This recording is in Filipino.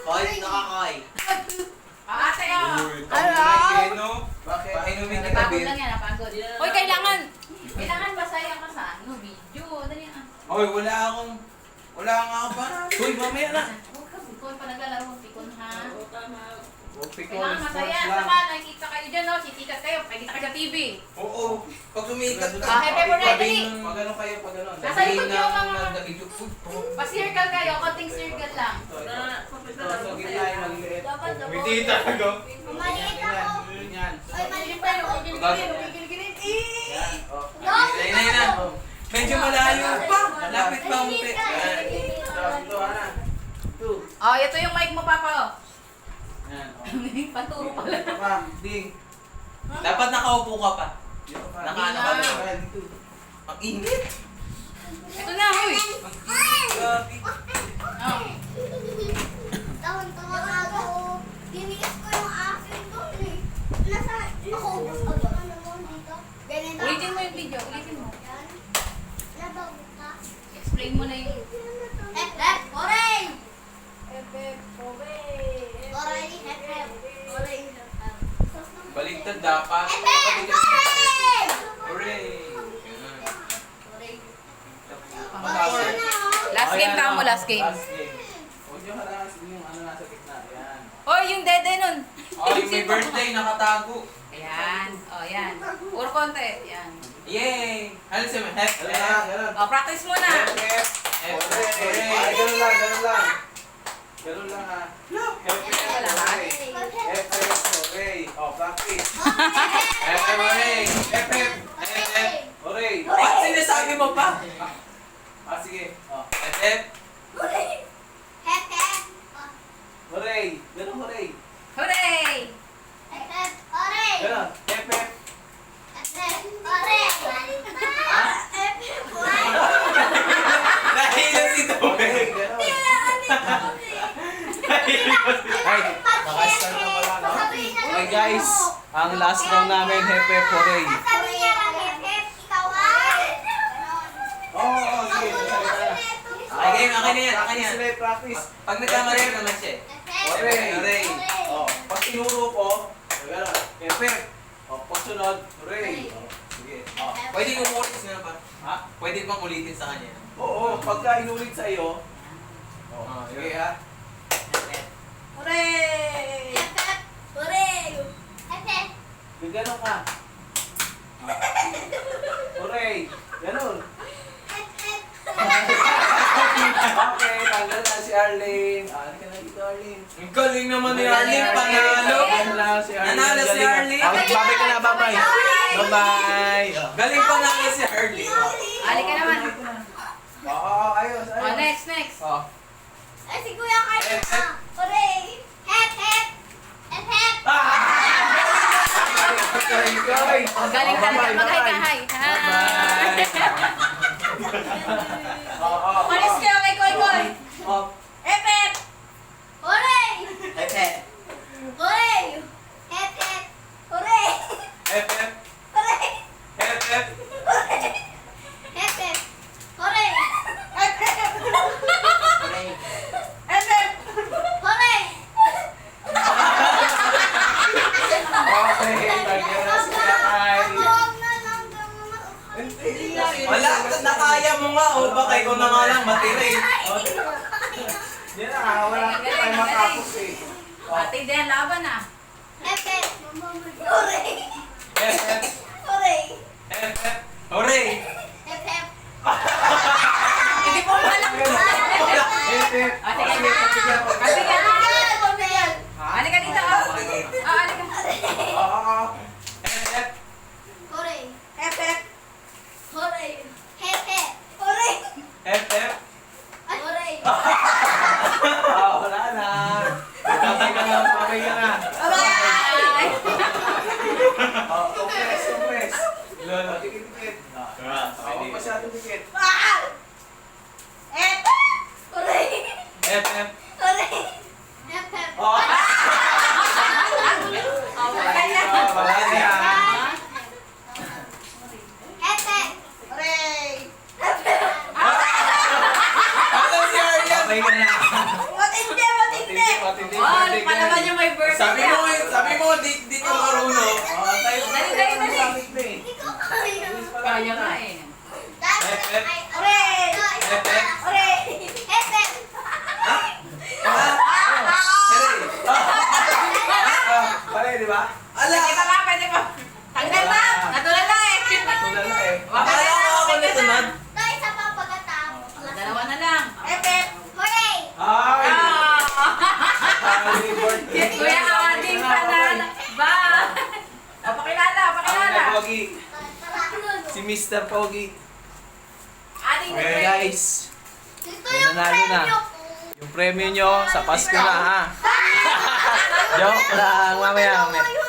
Kahit nakakay. Ate, oh. Ano? Bakit? Painumin kita, Napagod Bill. lang yan, napagod. Hoy, kailangan. Kailangan masaya ka sa ano, video. Dali ah. Oy, wala akong... Wala nga ako pa. Uy, mamaya na. Huwag ka, pikon pa naglalaro, pikon ha. Huwag pikon, Kailangan masaya. Saka, nakikita kayo dyan, no? Sisikat kayo, nakikita kayo sa TV. Oo. Pag sumikat ka. Ah, happy birthday, dali. Pag ano kayo, pag ano. Nasa likod niyo, ng mga- po. Pa-circle kayo, konting circle lang. Sa. Dapat ako. May tita ko. Maliit ako. Ay, maliit ako. No, Ayun na, na. Medyo malayo pa. Lapit pa ang. Ito. Oh, ito yung mic mo, Papa. oh. Yan. oh. Panturo pala. Ka. Ding. Dapat nakaupo ka pa. Dito ka. Nakaano ka ka. Dito. Ang init. Ito na, huy. Grabe. Oh. Ako. Diniis ko yung akin doon eh. Nasa, nakaubos ako. Ano mo dito? Ganito. Ulitin mo yung video, ulitin mo. Yan. Nabago ka. Explain mo na yung... Eh, eh, oray! Oray, hep, hep. Oray, hep, hep. Baliktad dapat. Hooray. Na, oh. Last game ka mo, last game. Last game. Huwag niyo harangas yung ano nasa gitna. Yan. Hoy, yung dede nun. Oh, yung may birthday nakatago. Ayan. Oh, yan. Puro konti. Yan. Yay! Ano siya? Hep, hep. Oh, practice mo na. Hep, hep. Hep, hooray. Ay, ganun lang, ganun lang. Ganun lang ha. Hep, hep, hooray. Hep, hep, hooray. Oh, practice. Hep, hep. Hep, hep. Hooray. Ba't sinasabi mo pa? Ah, sige. Oh, hep. Oray. Oh, Hooray. Ganun, hooray. Hooray! hep, hep. Oray. Ganun. Hep, hep. Hep, hep. Oray. Hep, hep. Oray. Nahilo si Tubig. Ganun. Ay, nakastart na pala, no? Sasabihin na Okay lang guys, ang last round namin, Hepe Hooray. Sasabihin niya lang, hep, hep. Ikaw ay. Oo, oh, sige. Okay, game. Okay na yan. Okay na yan. Practice, practice. Pag nagkamali naman siya. eh. Hooray. Hooray. Oh, pag tinuro ko, gano'n. Hepe. Oh, pag sunod, hooray. Oh, sige. Oh. Pwede kong ulit na pa. Ha? Pwede pang ulitin sa kanya. Oo, pagka inulit sa iyo. Oh, Ah, sige ha. Hooray! Hep, hep. Oray. Hep, hep. Gagano ka. Hooray. Hep. Okay, tanggal na si Arlene. Ah, halika na dito, Arlene. Ang galing naman ni Arlene, panalo. Tanggal na si Arlene. Nanalo si Galing. Arlene. Ah, Babay ka na, babay. Babay. Galing pa nga si Harley. Ali ka naman. Oo, oo, ayos, ayos. Oh, next, next. Oh. Ay, si Kuya Hep, na. Oray. Hep, hep. Hep, hep. Oh, galing talaga. Mag-hi ka, hi. Hi. Oo, oo. Malis kayo kay Koy Koy. Oh. Epep! Oray. Hepe. Oray. Hep, hep. Oray. Hep, hep. Oray. Hep, hep. Hep, hep. Oray. Hooray. Epep! Oray. Okay, tanggal na si Kakay. Huwag na lang naman. Hindi Wala, nakaya mo nga. O baka ikaw na nga lang matira eh. Hindi na, wala na tayo matapos eh. Ate din, laban ah. Hep, hep. Oray. Hep, hep. Oray. Hep, hep. Hooray. Hep. Hindi po. Hep, hep. Ate ka Sige, sige. Ate ka Ayan, ayan. Halika dito ah. Ah, halika. Oo, oo. Hep, hep. Oray. Epep! Oray. Hep, hep. Oray. Hep, hep. Oray. Ah, wala na. Babay ka na, babay ka na. Bye! Oh, compress, compress. Lolo, tikit, tikit. Ah, Huwag masyadong tikit. Epep! Oray. Hep, hep. Oray. Hep, hep. Oh, Oh, wala na. ah, wala na. Hep, hep. Hooray! Babay ka na. Matindi, matindi! Matindi, matindi. niya may birthday. Sabi mo, sabi mo, di, di ka marunong. Oh, tayo. Dali, dali, dali. Eh. Kaya. Nga eh. Pare, di ba? Ala! Pwede pa ba? Pwede pa. Tanggal na. Natulan na eh. Tulad na eh. Akala ko ako nasunod. Dahil sa papagkatapos. Dalawa na lang. F, F. Hooray! Ay! Ah! Happy birthday! Kuya Ading panalo. Ba? O, pakilala, Ang pakilala. Pogi. Si Mr. Pogi. Ading na Okay guys, Ito yung nanalo na. premyo. yung premyo nyo sa Pasko na ha. Joke lang, mamaya mamaya.